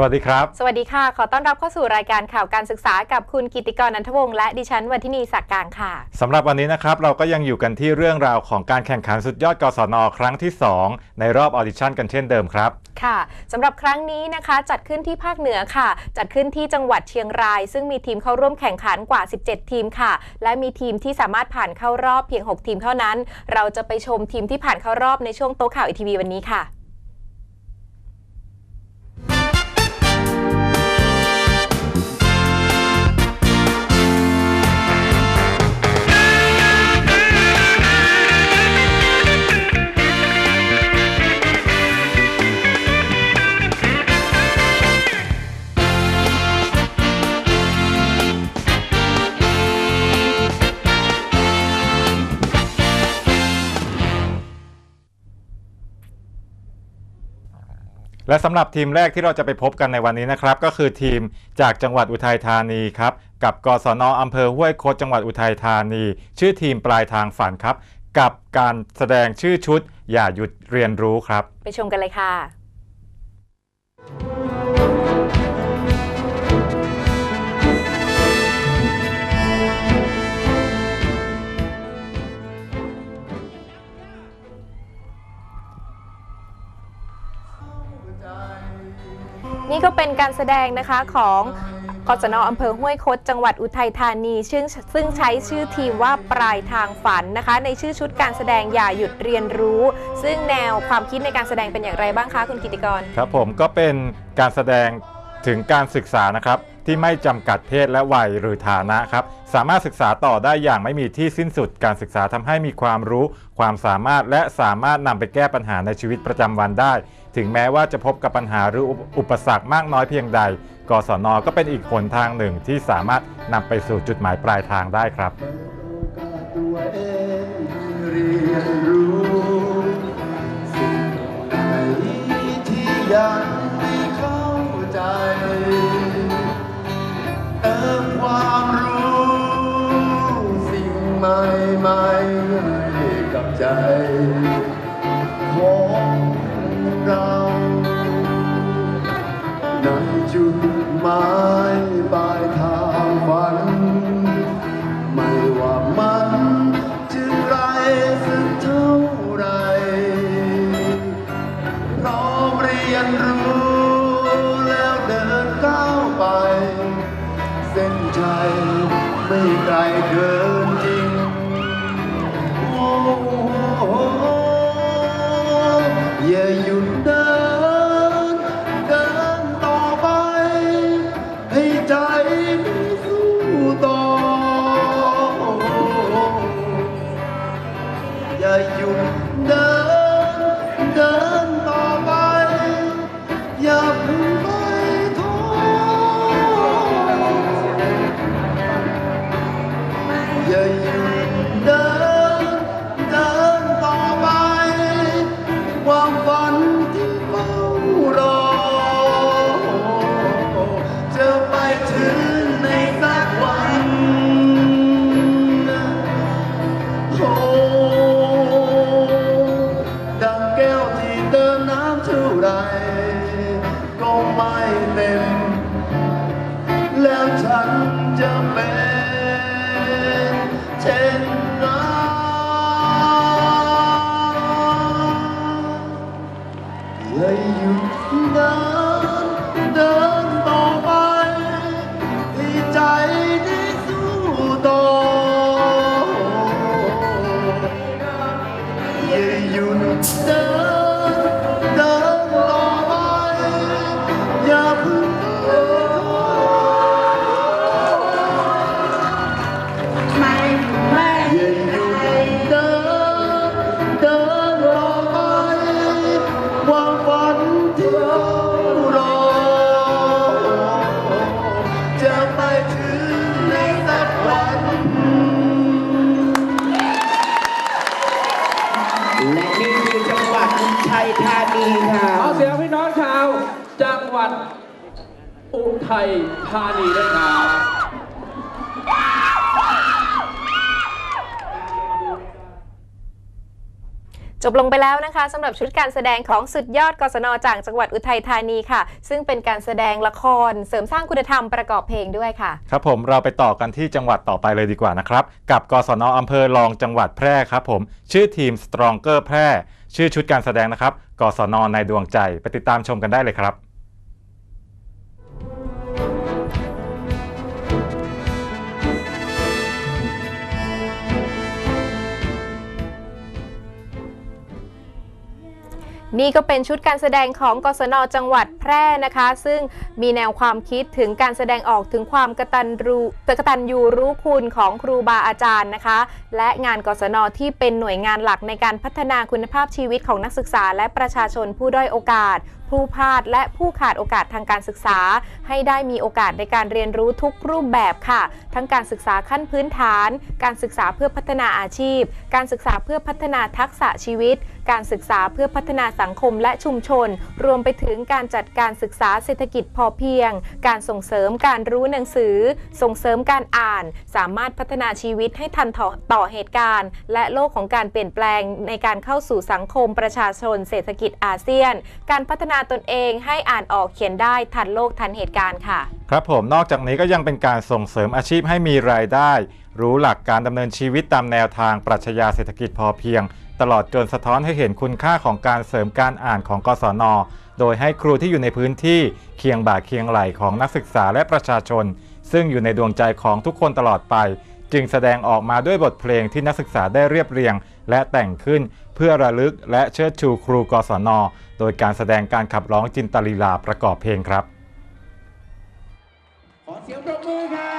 สวัสดีครับ สวัสดีค่ะ ขอต้อนรับเข้าสู่รายการข่าวการศึกษากับคุณกิติกรนันทวงศ์และดิฉันวันทินีศักดิ์กลางค่ะ สำหรับวันนี้นะครับ เราก็ยังอยู่กันที่เรื่องราวของการแข่งขันสุดยอดกศนครั้งที่ 2 ในรอบออดิชั่นกันเช่นเดิมครับ ค่ะสำหรับครั้งนี้นะคะ จัดขึ้นที่ภาคเหนือค่ะ จัดขึ้นที่จังหวัดเชียงราย ซึ่งมีทีมเข้าร่วมแข่งขันกว่า 17 ทีมค่ะ และมีทีมที่สามารถผ่านเข้ารอบเพียง 6 ทีมเท่านั้น เราจะไปชมทีมที่ผ่านเข้ารอบในช่วงโต๊ะข่าวอีทีวีวันนี้ค่ะ และสำหรับทีมแรกที่เราจะไปพบกันในวันนี้นะครับ ก็คือทีมจากจังหวัดอุทัยธานีครับ กับกศนอำเภอห้วยโคดจังหวัดอุทัยธานี ชื่อทีมปลายทางฝันครับ กับการแสดงชื่อชุด อย่าหยุดเรียนรู้ครับ ไปชมกันเลยค่ะ นี่ก็เป็นการแสดงนะคะของกศนอำเภอห้วยคดจังหวัดอุทัยธานีซึ่งซึ่งใช้ชื่อทีมว่าปลายทางฝันนะคะ ในชื่อชุดการแสดงอย่าหยุดเรียนรู้ ซึ่งแนวความคิดในการแสดงเป็นอย่างไรบ้างคะคุณกิติกร ครับผมก็เป็นการแสดงถึงการศึกษานะครับที่ไม่จำกัดเพศและวัยหรือฐานะครับ สามารถศึกษาต่อได้อย่างไม่มีที่สิ้นสุดการศึกษาทำให้มีความรู้ ความสามารถและสามารถนำไปแก้ปัญหาในชีวิตประจำวันได้ ถึงแม้ว่าจะพบกับปัญหาหรืออุปสรรคมากน้อยเพียงใด กศนก็เป็นอีกหนทางหนึ่งที่สามารถนำไปสู่จุดหมายปลายทางได้ครับยังไม่เข้าใจเติมความรู้สิ่งใหม่ๆให้กับใจ ไปแล้วนะคะสำหรับชุดการแสดงของสุดยอดกศนจากจังหวัดอุทัยธานีค่ะ ซึ่งเป็นการแสดงละครเสริมสร้างคุณธรรมประกอบเพลงด้วยค่ะ ครับผมเราไปต่อกันที่จังหวัดต่อไปเลยดีกว่านะครับ กับกศนอำเภอรองจังหวัดแพร่ครับผม ชื่อทีม Stronger แพร่ ชื่อชุดการแสดงนะครับกศนในดวงใจ ไปติดตามชมกันได้เลยครับ นี่ก็เป็นชุดการแสดงของกศนจังหวัดแพร่นะคะ ซึ่งมีแนวความคิดถึงการแสดงออกถึงความกตัญญูกตัญญูรู้คุณของครูบาอาจารย์นะคะ และงานกศนที่เป็นหน่วยงานหลักในการพัฒนาคุณภาพชีวิตของนักศึกษา และประชาชนผู้ด้อยโอกาส ผู้พลาดและผู้ขาดโอกาสทางการศึกษา ให้ได้มีโอกาสในการเรียนรู้ทุกรูปแบบค่ะ ทั้งการศึกษาขั้นพื้นฐาน การศึกษาเพื่อพัฒนาอาชีพ การศึกษาเพื่อพัฒนาทักษะชีวิต การศึกษาเพื่อพัฒนาสังคมและชุมชน รวมไปถึงการจัดการศึกษาเศรษฐกิจพอเพียง การส่งเสริมการรู้หนังสือ ส่งเสริมการอ่าน สามารถพัฒนาชีวิตให้ทันต่อตอเหตุการณ์ และโลกของการเปลี่ยนแปลงในการเข้าสู่สังคมประชาชน เศรษฐกิจอาเซียน การพัฒนาตนเองให้อ่านออกเขียนได้ทันโลกทันเหตุการณ์ค่ะ ครับผมนอกจากนี้ก็ยังเป็นการส่งเสริมอาชีพให้มีรายได้ รู้หลักการดำเนินชีวิตตามแนวทางปรัชญาเศรษฐกิจพอเพียง ตลอดจนสะท้อนให้เห็นคุณค่าของการเสริมการอ่านของกศน โดยให้ครูที่อยู่ในพื้นที่เคียงบ่าเคียงไหลของนักศึกษาและประชาชน ซึ่งอยู่ในดวงใจของทุกคนตลอดไป จึงแสดงออกมาด้วยบทเพลงที่นักศึกษาได้เรียบเรียง และแต่งขึ้นเพื่อระลึกและเชิดชูครูกศน โดยการแสดงการขับร้องจินตลีลาประกอบเพลงครับ ขอเสียงปรบมือค่ะ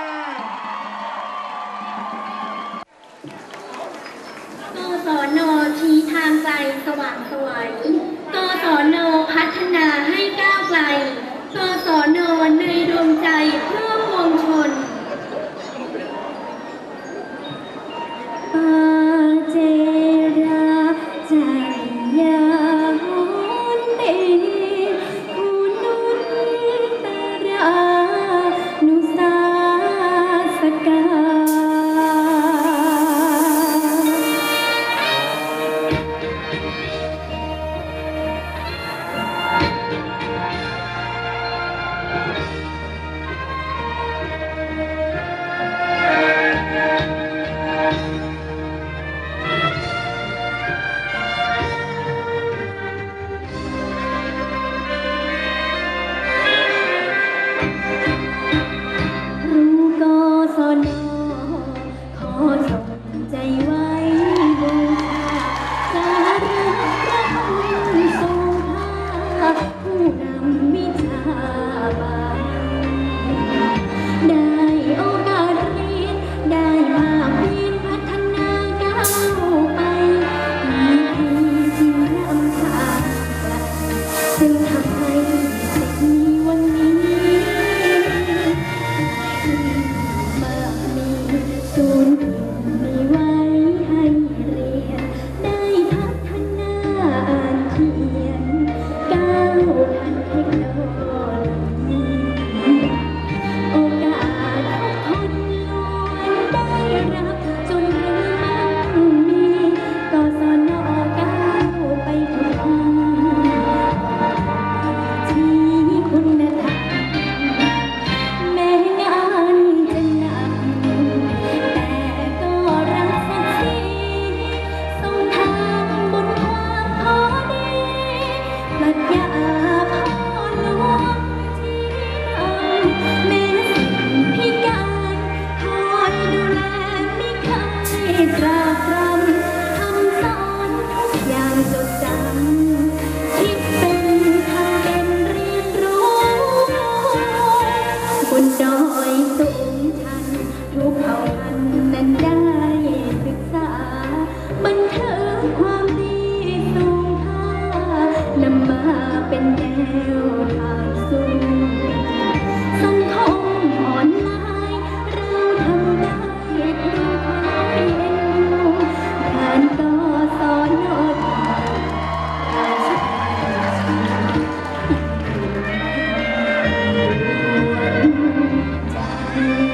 กศนางใจสว่างไสวยกศนพัฒนาให้ก้าวไกล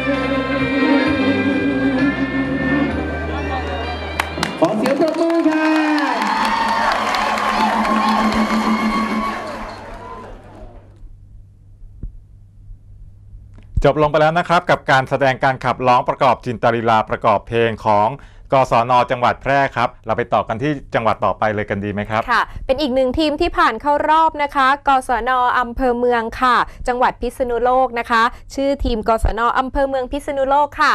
ขอเสียงปรบมือค่ะ จบลงไปแล้วนะครับกับการแสดงการขับร้องประกอบจินตลีลาประกอบเพลงของ กศนจังหวัดแพร่ครับ เราไปต่อกันที่จังหวัดต่อไปเลยกันดีไหมครับ ค่ะ เป็นอีกหนึ่งทีมที่ผ่านเข้ารอบนะคะ กศนอำเภอเมืองค่ะ จังหวัดพิษณุโลกนะคะ ชื่อทีมกศนอำเภอเมืองพิษณุโลกค่ะ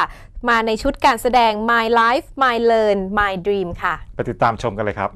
มาในชุดการแสดง My Life My Learn My Dream ค่ะ ไปติดตามชมกันเลยครับ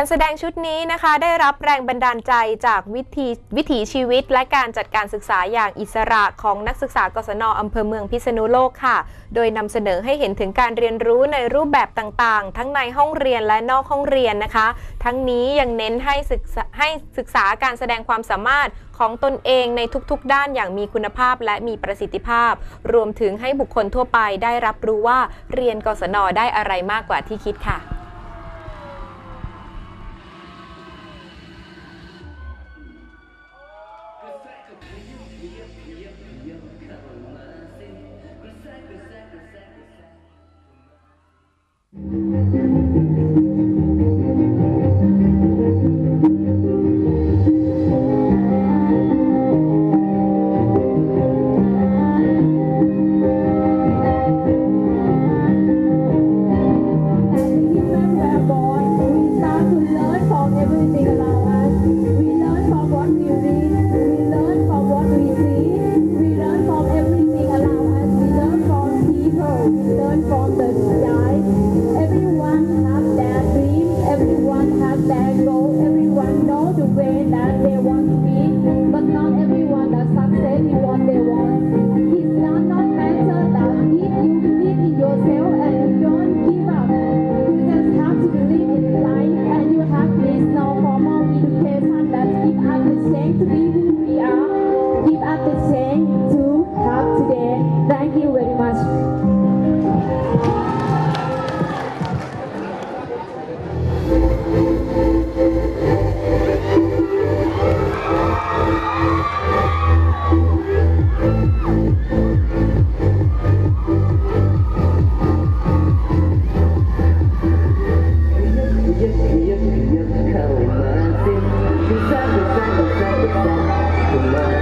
การแสดงชุดนี้นะคะได้รับแรงบันดาลใจจากวิถีวิถีชีวิต และการจัดการศึกษาอย่างอิสระของนักศึกษากศนอำเภอเมืองพิษณุโลกค่ะ โดยนำเสนอให้เห็นถึงการเรียนรู้ในรูปแบบต่างๆ ทั้งในห้องเรียนและนอกห้องเรียนนะคะ ทั้งนี้ยังเน้นให้ศึกษาให้ศึกษาการแสดงความสามารถของตนเองในทุกๆ ด้านอย่างมีคุณภาพและมีประสิทธิภาพ รวมถึงให้บุคคลทั่วไปได้รับรู้ว่าเรียนกศนได้อะไรมากกว่าที่คิดค่ะ Thank you. the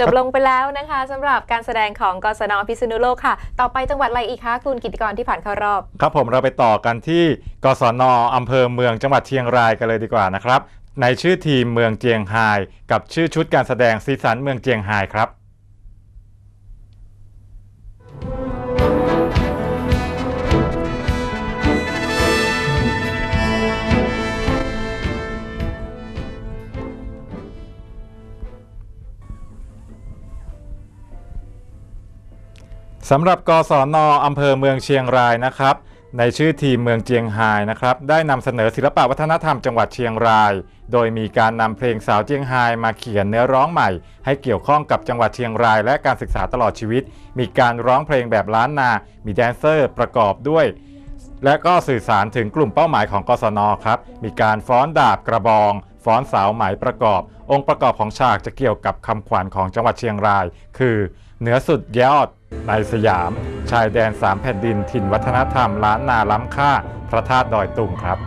จบลงไปแล้วนะคะสำหรับการแสดงของกศนพิษณุโลกค่ะ ต่อไปจังหวัดอะไรอีกคะคุณกิติกรที่ผ่านเข้ารอบ ครับผมเราไปต่อกันที่กศนอำเภอเมืองจังหวัดเชียงรายกันเลยดีกว่านะครับ ในชื่อทีมเมืองเจียงไฮ้กับชื่อชุดการแสดงสีสันเมืองเจียงไฮ้ครับ สำหรับกศนอำเภอเมืองเชียงรายนะครับ ในชื่อทีมเมืองเจียงไฮ้นะครับ ได้นำเสนอศิลปวัฒนธรรมจังหวัดเชียงราย โดยมีการนำเพลงสาวเจียงไฮ้มาเขียนเนื้อร้องใหม่ ให้เกี่ยวข้องกับจังหวัดเชียงราย และการศึกษาตลอดชีวิต มีการร้องเพลงแบบล้านนา มีแดนเซอร์ประกอบด้วย และก็สื่อสารถึงกลุ่มเป้าหมายของกศนครับ มีการฟ้อนดาบกระบองฟ้อนสาวไหมประกอบ องค์ประกอบของฉากจะเกี่ยวกับคำขวัญของจังหวัดเชียงราย คือ เหนือสุดยอดในสยาม ชายแดนสามแผ่นดินถิ่นวัฒนธรรมล้านนาล้ำค่า พระธาตุดอยตุงครับ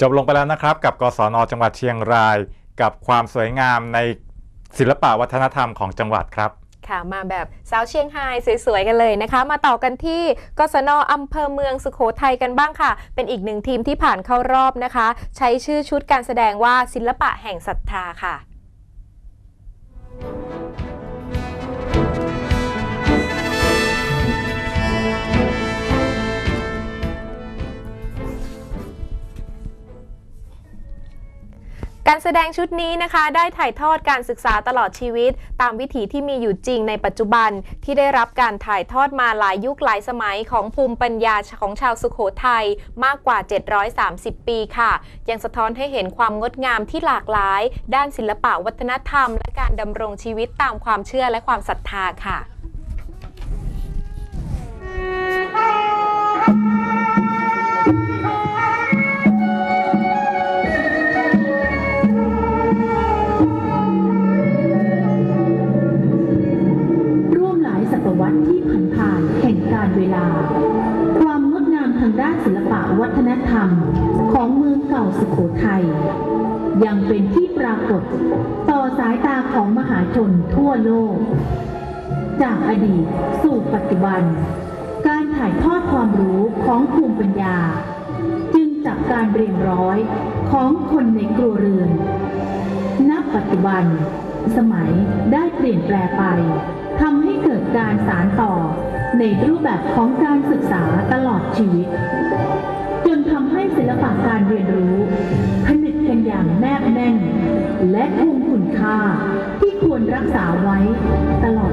จบลงไปแล้วนะครับ กับกศนจังหวัดเชียงราย กับความสวยงามในศิลปะวัฒนธรรมของจังหวัดครับค่ะมาแบบสาวเชียงไฮ้สวยๆกันเลยนะคะ มาต่อกันที่กศนอำเภอเมืองสุโขทัยกันบ้างค่ะ เป็นอีกหนึ่งทีมที่ผ่านเข้ารอบนะคะ ใช้ชื่อชุดการแสดงว่าศิลปะแห่งศรัทธาค่ะ การแสดงชุดนี้นะคะได้ถ่ายทอดการศึกษาตลอดชีวิต ตามวิถีที่มีอยู่จริงในปัจจุบันที่ได้รับการถ่ายทอดมาหลายยุคหลายสมัยของภูมิปัญญาของชาวสุโขทัยมากกว่า 730 ปีค่ะ ยังสะท้อนให้เห็นความงดงามที่หลากหลาย ด้านศิลปะวัฒนธรรม และการดำรงชีวิตตามความเชื่อและความศรัทธาค่ะ สุโขทัย ยังเป็นที่ปรากฏต่อสายตาของมหาชนทั่วโลก จากอดีตสู่ปัจจุบัน การถ่ายทอดความรู้ของภูมิปัญญา จึงจากการเรียนร้อยของคนในครัวเรือน ณ ปัจจุบัน สมัยได้เปลี่ยนแปลไปทำให้เกิดการสารต่อในรูปแบบของการศึกษาตลอดชีวิต ลปะการเรียนรู้ผนึกกันอย่างแนบแน่น และคงคุณค่าที่ควรรักษาไว้ตลอด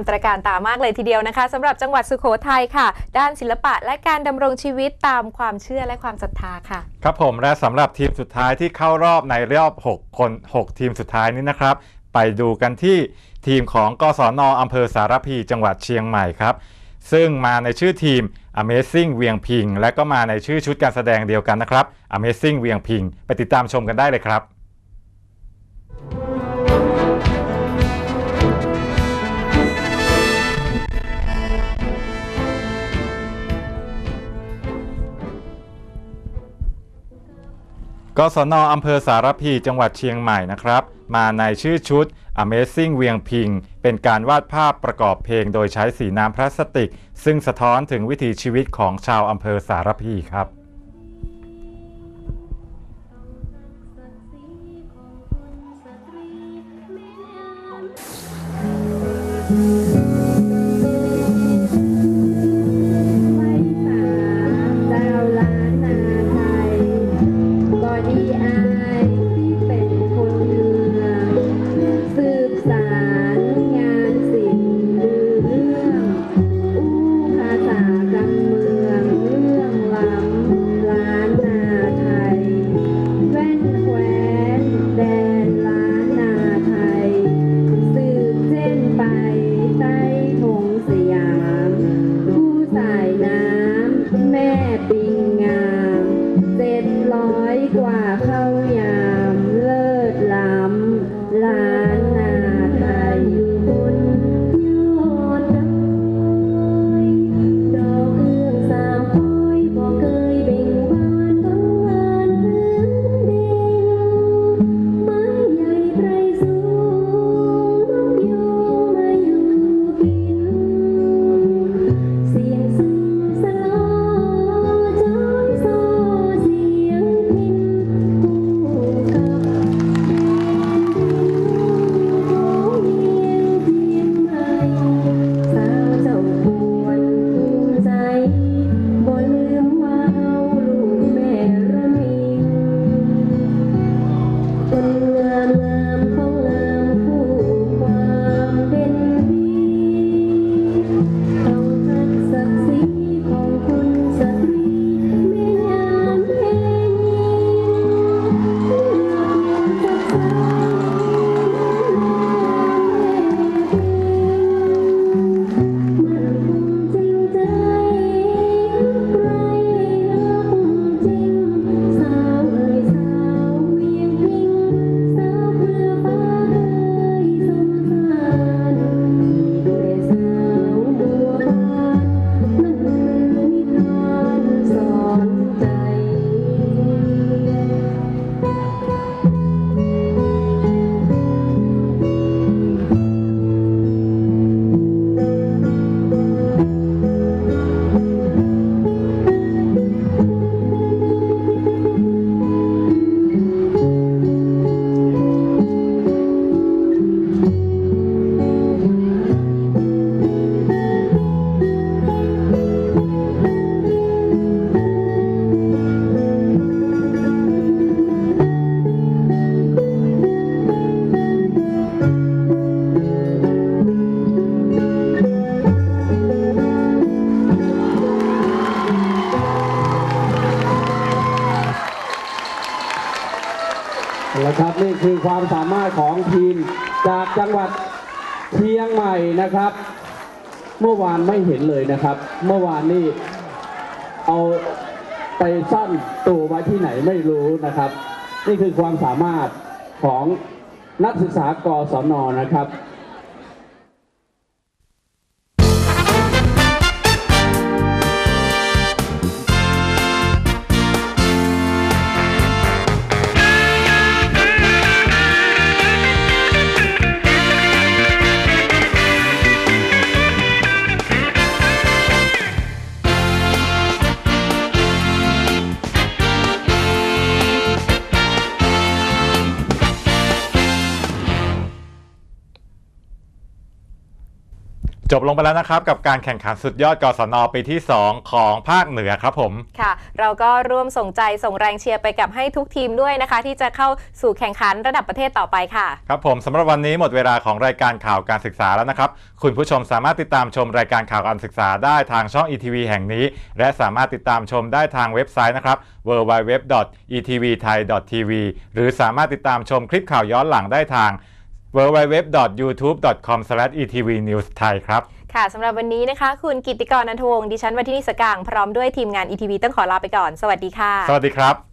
ามตระการตามากเลยทีเดียวนะคะสำหรับจังหวัดสุโขทัยค่ะ ด้านศิลปะและการดำรงชีวิตตามความเชื่อและความศรัทธาค่ะ ครับผมและสำหรับทีมสุดท้ายที่เข้ารอบในรอบ 6 คน 6 ทีมสุดท้ายนี้นะครับ ไปดูกันที่ทีมของกศนอำเภอสารพีจังหวัดเชียงใหม่ครับ ซึ่งมาในชื่อทีม Amazing เวียงพิง และก็มาในชื่อชุดการแสดงเดียวกันนะครับ Amazing เวียงพิง ไปติดตามชมกันได้เลยครับ กศนอำเภอสารพีจังหวัดเชียงใหม่นะครับ มาในชื่อชุด Amazing เวียงพิง เป็นการวาดภาพประกอบเพลงโดยใช้สีน้ำพลาสติก ซึ่งสะท้อนถึงวิถีชีวิตของชาวอำเภอสารพีครับ คือความสามารถของทีมจากจังหวัดเชียงใหม่นะครับ เมื่อวานไม่เห็นเลยนะครับ เมื่อวานนี่เอาไปซ่อนตัวไว้ที่ไหนไม่รู้นะครับ นี่คือความสามารถของนักศึกษากศนนะครับ บลงไปแล้วนะครับ กับการแข่งขันสุดยอดกศนปีที่ 2 ของภาคเหนือครับผม ค่ะ เราก็ร่วมส่งใจส่งแรงเชียร์ไปกับให้ทุกทีมด้วยนะคะ ที่จะเข้าสู่แข่งขันระดับประเทศต่อไปค่ะ ครับผมสำหรับวันนี้หมดเวลาของรายการข่าวการศึกษาแล้วนะครับ คุณผู้ชมสามารถติดตามชมรายการข่าวการศึกษาได้ทางช่อง ETV แห่งนี้ และสามารถติดตามชมได้ทางเว็บไซต์นะครับ www.etvthai.tv หรือสามารถติดตามชมคลิปข่าวย้อนหลังได้ทาง www.youtube.com/etvnewsthai ครับ ค่ะสำหรับวันนี้นะคะ คุณกิตติกรนันทวงศ์ดิฉันวัฒนิสกังพร้อมด้วยทีมงาน ETV ต้องขอลาไปก่อน สวัสดีค่ะ สวัสดีครับ